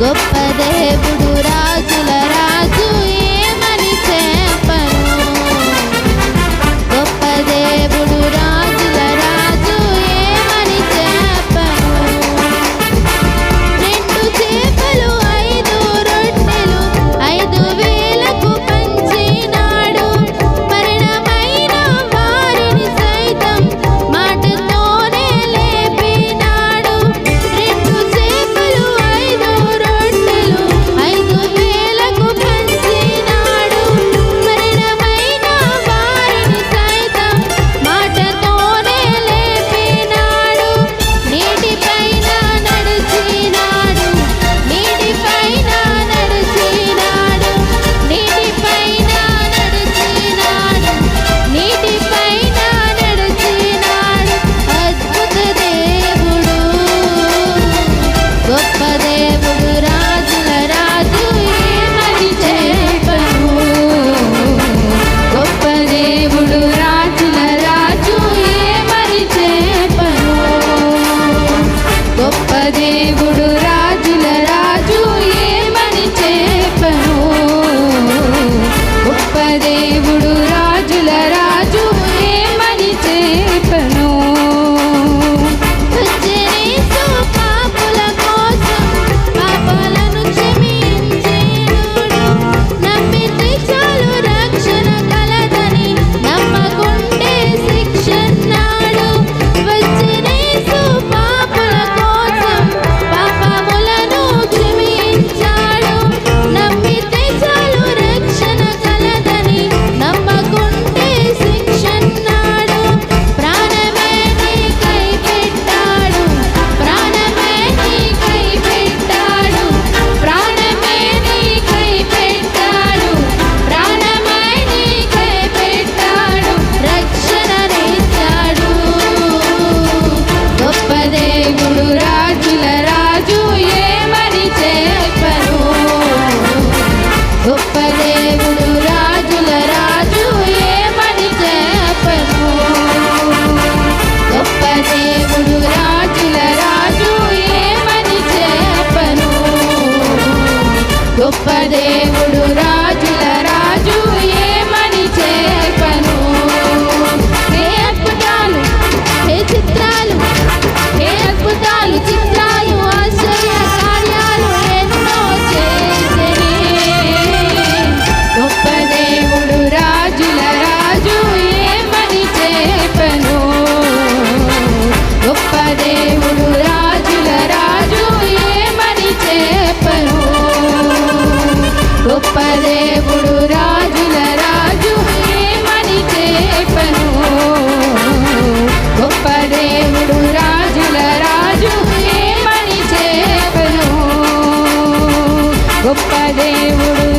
గొప్ప దేవుడు రాజుల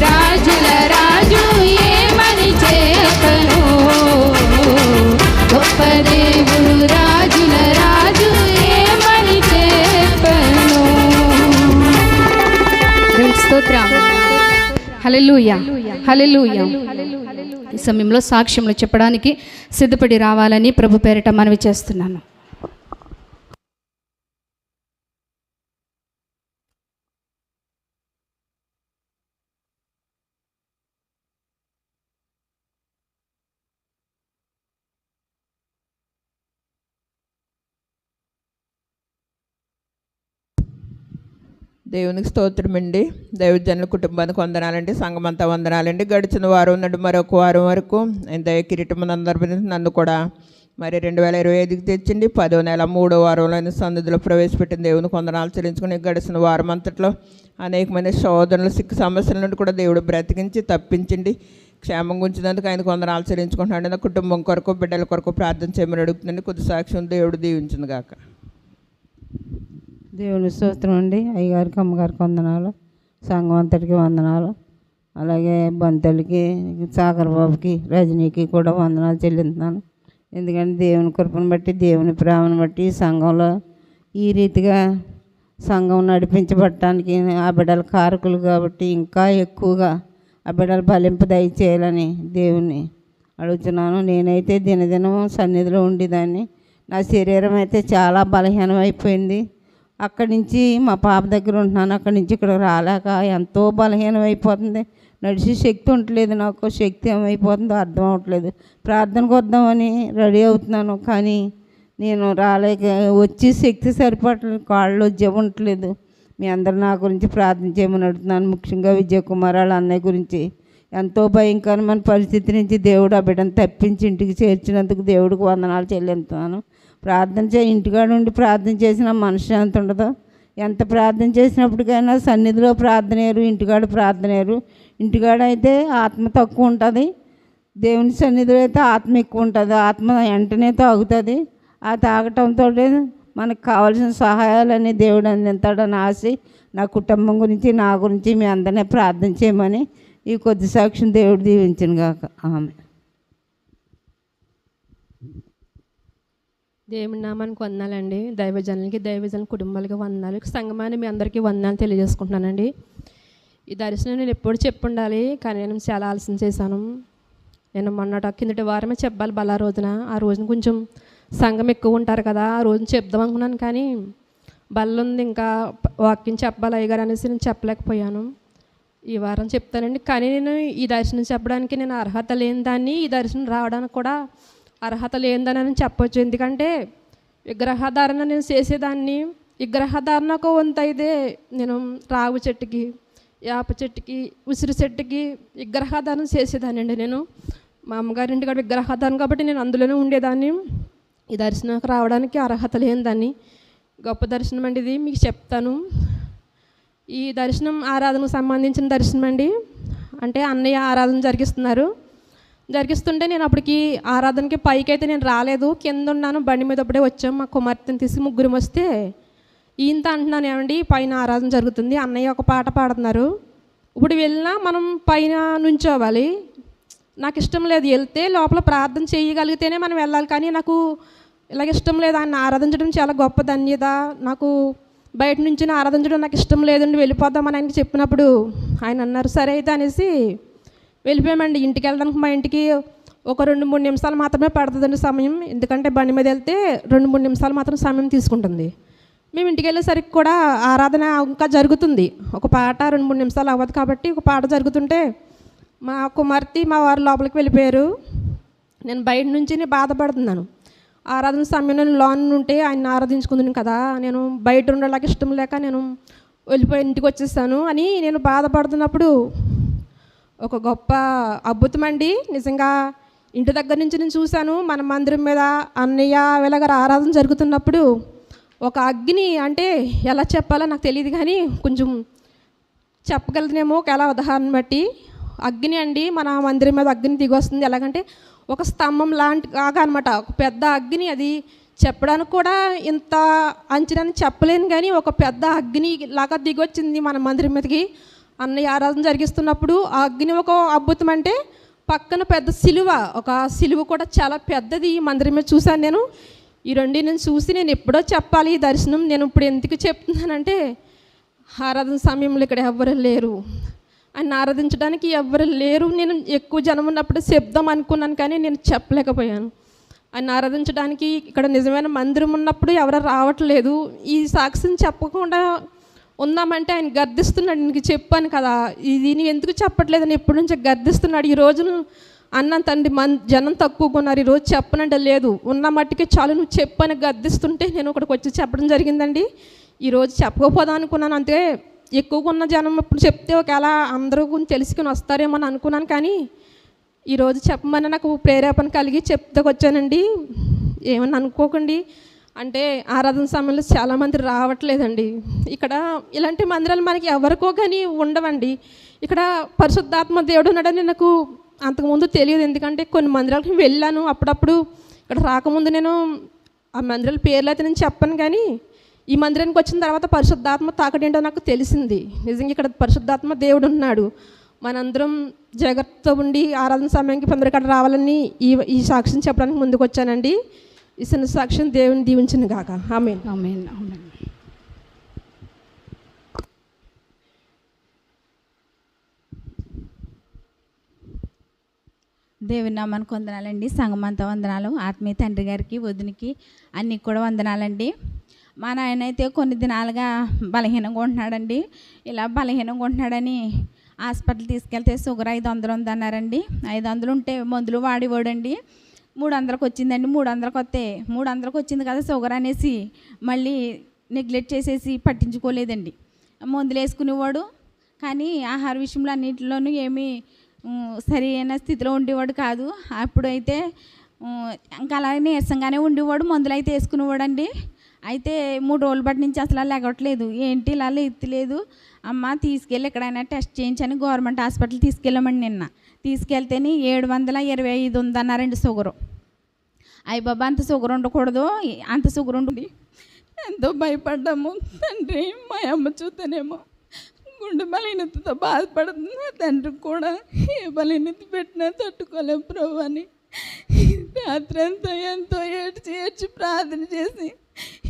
రాజుల రాజుల రాజు ఈ సమయంలో సాక్ష్యములు చెప్పడానికి సిద్ధపడి రావాలని ప్రభు పేరిట మనవి చేస్తున్నాను. దేవునికి స్తోత్రమండి. దైవజనుల కుటుంబానికి వందనాలండి. సంఘం వందనాలండి. గడిచిన వారం నుండి మరొక వారం వరకు దైవ దయ కిరీటం అందరి నన్ను కూడా మరి రెండు వేల ఇరవై ఐదుకి తెచ్చిండి పదో నెల మూడో వారంలోని సన్నిధిలో ప్రవేశపెట్టిన దేవునికి వందనాలు చెల్లించుకుని గడిచిన వారం అంతట్లో అనేకమైన శోధనలు సిక్కు సమస్యల నుండి కూడా దేవుడు బ్రతికించి తప్పించండి క్షేమం గుంచినందుకు ఆయన కొందనాలు చెల్లించుకుంటున్నాడు నా కుటుంబం కొరకు బిడ్డల కొరకు ప్రార్థన చేయమని అడుగుతుందండి కొద్ది సాక్ష్యం దేవుడు దీవించింది గాక. దేవుని స్తోత్రం అండి. అయ్యగారికి అమ్మగారికి వందనాలు. సంఘం అంతటికి వందనాలు. అలాగే బంతులకి సాగర్ బాబుకి రజనీకి కూడా వందనాలు చెల్లిస్తున్నాను ఎందుకంటే దేవుని కృపను బట్టి దేవుని ప్రేమను బట్టి సంఘంలో ఈ రీతిగా సంఘం నడిపించబడటానికి ఆ బిడ్డల కారకులు కాబట్టి ఇంకా ఎక్కువగా ఆ బిడ్డల బలింపు దయచేయాలని దేవుని అడుగుతున్నాను. నేనైతే దినదినం సన్నిధిలో ఉండేదాన్ని. నా శరీరం అయితే చాలా బలహీనం అయిపోయింది అక్కడి నుంచి మా పాప దగ్గర ఉంటున్నాను. అక్కడి నుంచి ఇక్కడ రాలేక ఎంతో బలహీనం అయిపోతుంది. నడిచే శక్తి ఉండలేదు నాకు. శక్తి ఏమైపోతుందో అర్థం అవ్వట్లేదు. ప్రార్థనకు వద్దామని రెడీ అవుతున్నాను. కానీ నేను రాలేక వచ్చి శక్తి సరిపడలేదు కాళ్ళు జబ్బు ఉండట్లేదు. మీ అందరు నా గురించి ప్రార్థన చేయమని అడుగుతున్నాను. ముఖ్యంగా విజయకుమార్ వాళ్ళ అన్నయ్య గురించి. ఎంతో భయంకరమైన పరిస్థితి నుంచి దేవుడు ఆ బిడ్డను తప్పించి ఇంటికి చేర్చినందుకు దేవుడికి వందనాలు చెల్లిస్తున్నాను ప్రార్థన చే ఇంటికాడ ఉండి ప్రార్థన చేసిన మనశ్శాంతి ఎంత ఉండదో ఎంత ప్రార్థన చేసినప్పటికైనా సన్నిధిలో ప్రార్థనేరు ఇంటికాడ ప్రార్థనేరు. ఇంటికాడ అయితే ఆత్మ తక్కువ ఉంటుంది. దేవుని సన్నిధిలో అయితే ఆత్మ ఎక్కువ ఉంటుంది. ఆత్మ వెంటనే తాగుతుంది. ఆ తాగటంతో మనకు కావాల్సిన సహాయాలన్నీ దేవుడు అందిస్తాడని ఆశ. నా కుటుంబం గురించి నా గురించి మీ అందరినీ ప్రార్థన చేయమని ఈ కొద్ది సాక్ష్యం దేవుడు దీవించను గాక. ఆమె దేవుని నామానికి వందాలండి దైవజనులకి దైవజన కుటుంబాలకి వందాలు సంగమాన్ని మీ అందరికీ వందాలు తెలియజేసుకుంటున్నానండి. ఈ దర్శనం నేను ఎప్పుడు చెప్పుండాలి కానీ నేను చాలా ఆలస్యం చేశాను. నేను మొన్నట కిందటి వారమే చెప్పాలి బలా రోజున. ఆ రోజున కొంచెం సంఘం ఎక్కువ ఉంటారు కదా ఆ రోజున చెప్దాం అనుకున్నాను కానీ బల్ల ఉంది ఇంకా వాక్యం చెప్పాలి అయ్యగారు అనేసి నేను చెప్పలేకపోయాను. ఈ వారం చెప్తానండి. కానీ నేను ఈ దర్శనం చెప్పడానికి నేను అర్హత లేని దాన్ని ఈ దర్శనం రావడానికి కూడా అర్హత లేదని అని చెప్పొచ్చు. ఎందుకంటే విగ్రహధారణ నేను చేసేదాన్ని విగ్రహధారణ ఒక వంతు అయితే నేను రాగు చెట్టుకి వేప చెట్టుకి ఉసిరి చెట్టుకి విగ్రహధారణ చేసేదాన్ని అండి నేను. మా అమ్మగారి కూడా విగ్రహధారణ కాబట్టి నేను అందులోనే ఉండేదాన్ని. ఈ దర్శనంకి రావడానికి అర్హత లేనిదాన్ని. గొప్ప దర్శనం అండి ఇది మీకు చెప్తాను. ఈ దర్శనం ఆరాధనకు సంబంధించిన దర్శనం అండి. అంటే అన్నయ్య ఆరాధన జరిగిస్తున్నారు. జరిగిస్తుంటే నేను అప్పటికి ఆరాధనకి పైకి అయితే నేను రాలేదు. కింద ఉన్నాను బండి మీద అప్పుడే వచ్చాం. మా కుమార్తెని తీసి ముగ్గురు వస్తే ఈయంత అంటున్నాను ఏమండి పైన ఆరాధన జరుగుతుంది. అన్నయ్య ఒక పాట పాడుతున్నారు. ఇప్పుడు వెళ్ళినా మనం పైన నుంచోవాలి. నాకు ఇష్టం లేదు. వెళ్తే లోపల ప్రార్థన చేయగలిగితేనే మనం వెళ్ళాలి. కానీ నాకు ఇలాగ ఇష్టం లేదు. ఆయన ఆరాధించడం చాలా గొప్ప ధన్యత. నాకు బయట నుంచి ఆరాధించడం నాకు ఇష్టం లేదండి. వెళ్ళిపోదామని ఆయనకి చెప్పినప్పుడు ఆయన అన్నారు సరే అయితే అనేసి వెళ్ళిపోయామండి. ఇంటికి వెళ్ళడానికి మా ఇంటికి ఒక రెండు మూడు నిమిషాలు మాత్రమే పడుతుందండి సమయం. ఎందుకంటే బండి మీద వెళ్తే రెండు మూడు నిమిషాలు మాత్రం సమయం తీసుకుంటుంది. మేము ఇంటికి వెళ్ళేసరికి కూడా ఆరాధన ఇంకా జరుగుతుంది. ఒక పాట రెండు మూడు నిమిషాలు అవ్వదు కాబట్టి ఒక పాట జరుగుతుంటే మా కుమార్తె మా వారు లోపలికి వెళ్ళిపోయారు. నేను బయట నుంచి నేను బాధపడుతున్నాను. ఆరాధన సమయంలో నేను లోన్ ఉంటే ఆయన ఆరాధించుకుందును కదా. నేను బయట ఉండడానికి ఇష్టం లేక నేను వెళ్ళిపోయి ఇంటికి వచ్చేసాను అని నేను బాధపడుతున్నప్పుడు ఒక గొప్ప అద్భుతం అండి. నిజంగా ఇంటి దగ్గర నుంచి నేను చూశాను మన మందిరం మీద అన్నయ్య వీళ్ళగారు ఆరాధన జరుగుతున్నప్పుడు ఒక అగ్ని అంటే ఎలా చెప్పాలో నాకు తెలియదు కానీ కొంచెం చెప్పగలదేమో ఒక ఎలా ఉదాహరణ బట్టి. అగ్ని అండి మన మందిరం మీద అగ్ని దిగి వస్తుంది ఎలాగంటే ఒక స్తంభం లాంటి కాగా అనమాట ఒక పెద్ద అగ్ని అది చెప్పడానికి కూడా ఇంత అంచనాన్ని చెప్పలేను కానీ ఒక పెద్ద అగ్ని లాగా దిగొచ్చింది మన మందిరం మీదకి. అన్నయ్య ఆరాధన జరిగిస్తున్నప్పుడు ఆ అగ్ని ఒక అద్భుతం అంటే పక్కన పెద్ద సిలువ ఒక సిలువ కూడా చాలా పెద్దది. ఈ మందిరం మీద చూశాను నేను. ఈ రెండు నేను చూసి నేను ఎప్పుడో చెప్పాలి ఈ దర్శనం నేను ఇప్పుడు ఎందుకు చెప్తున్నానంటే ఆరాధన సమయంలో ఇక్కడ ఎవ్వరు లేరు. ఆయన ఆరాధించడానికి ఎవరు లేరు. నేను ఎక్కువ జనం ఉన్నప్పుడు చెప్దాం అనుకున్నాను కానీ నేను చెప్పలేకపోయాను. ఆయన ఆరాధించడానికి ఇక్కడ నిజమైన మందిరం ఉన్నప్పుడు ఎవరు రావట్లేదు. ఈ సాక్ష్యం చెప్పకుండా ఉన్నామంటే ఆయన గర్దిస్తున్నాడు. నీకు చెప్పాను కదా. ఇది నీ ఎందుకు చెప్పట్లేదని ఎప్పటి నుంచో గర్దిస్తున్నాడు. ఈ రోజు అన్నం తండ్రి మన్ జనం తక్కువగా ఉన్నారు. ఈరోజు చెప్పనంటే లేదు. ఉన్న మట్టికి చాలు. నువ్వు చెప్పని గర్దిస్తుంటే నేను ఇక్కడికి వచ్చి చెప్పడం జరిగిందండి. ఈరోజు చెప్పకపోదాం అనుకున్నాను. అంతే ఎక్కువగా ఉన్న జనం ఇప్పుడు చెప్తే ఒకవేళ అందరూ కొంచెం తెలుసుకుని వస్తారేమో అని అనుకున్నాను. కానీ ఈరోజు చెప్పమని నాకు ప్రేరేపణ కలిగి చెప్తే వచ్చానండి ఏమని అనుకోకండి. అంటే ఆరాధన సమయంలో చాలామంది రావట్లేదండి. ఇక్కడ ఇలాంటి మందిరాలు మనకి ఎవరికో కానీ ఉండవండి. ఇక్కడ పరిశుద్ధాత్మ దేవుడు ఉన్నాడని నాకు అంతకుముందు తెలియదు. ఎందుకంటే కొన్ని మందిరాలకు వెళ్ళాను. అప్పుడప్పుడు ఇక్కడ రాకముందు నేను ఆ మందిరాల పేర్లు అయితే నేను చెప్పను కానీ ఈ మందిరానికి వచ్చిన తర్వాత పరిశుద్ధాత్మ తాకడేంటో నాకు తెలిసింది. నిజంగా ఇక్కడ పరిశుద్ధాత్మ దేవుడు ఉన్నాడు. మనందరం జాగ్రత్తతో ఉండి ఆరాధన సమయానికి కొందరు ఇక్కడ రావాలని ఈ ఈ సాక్ష్యం చెప్పడానికి ముందుకు వచ్చానండి ఈ చిన్న సాక్ష్యం దేవుని దీవించిన గాక. ఆమె ఆమేన్ ఆమేన్ దేవుని నామానికి వందనాలండి. సంగమంత వందనాలు. ఆత్మీయ తండ్రి గారికి వదినికి అన్నీ కూడా వందనాలండి. మా నాయన అయితే కొన్ని దినాలుగా బలహీనంగా ఉంటున్నాడండి. ఇలా బలహీనంగా ఉంటున్నాడని హాస్పిటల్ తీసుకెళ్తే షుగర్ ఐదు వందలు ఉందన్నారండి. ఐదు వందలు ఉంటే మందులు వాడివాడండి. మూడు వందలకు వచ్చిందండి మూడు వందలకు వస్తే మూడు వందలకు వచ్చింది కదా షుగర్ అనేసి మళ్ళీ నెగ్లెక్ట్ చేసేసి పట్టించుకోలేదండి. మందులు వేసుకునేవాడు కానీ ఆహార విషయంలో అన్నింటిలోనూ ఏమీ సరైన స్థితిలో ఉండేవాడు కాదు. అప్పుడైతే ఇంకా అలాగే నీరసంగానే ఉండేవాడు మందులు అయితే వేసుకునేవాడండి. అయితే మూడు రోజుల బట్టి నుంచి అసలు లెగట్లేదు. ఏంటి ఇలా లేదు అమ్మ తీసుకెళ్ళి ఎక్కడైనా టెస్ట్ చేయించని గవర్నమెంట్ హాస్పిటల్ తీసుకెళ్ళామండి నిన్న. తీసుకెళ్తేనే ఏడు వందల ఇరవై ఐదు ఉందన్నారండి షుగరు అయ్య బాబా అంత షుగర్ ఉండకూడదు. అంత షుగర్ ఉంటుంది ఎంతో భయపడ్డాము. తండ్రి మా అమ్మ చూస్తేనేమో గుండె బలహీనతతో బాధపడుతుంది తండ్రి తండ్రికి కూడా ఏ బలహీనత పెట్టినా తట్టుకోలేం ప్రభు అని. రాత్రి అంతా ఎంతో ఏడ్చి ఏడ్చి ప్రార్థన చేసి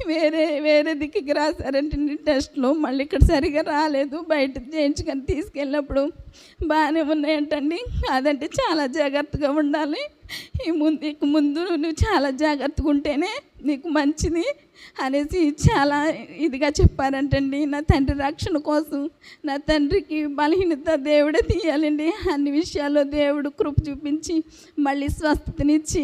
వేరే వేరే దిక్కుకి రాశారంటే టెస్ట్లు మళ్ళీ ఇక్కడ సరిగా రాలేదు. బయట చేయించుకొని తీసుకెళ్ళినప్పుడు బాగానే ఉన్నాయంటండి. అదంటే చాలా జాగ్రత్తగా ఉండాలి. ఈ ముందు ఇక ముందు నువ్వు చాలా జాగ్రత్తగా ఉంటేనే నీకు మంచిది అనేసి చాలా ఇదిగా చెప్పారంటండి. నా తండ్రి రక్షణ కోసం నా తండ్రికి బలహీనత దేవుడే తీయాలండి. అన్ని విషయాల్లో దేవుడు కృప చూపించి మళ్ళీ స్వస్థతనిచ్చి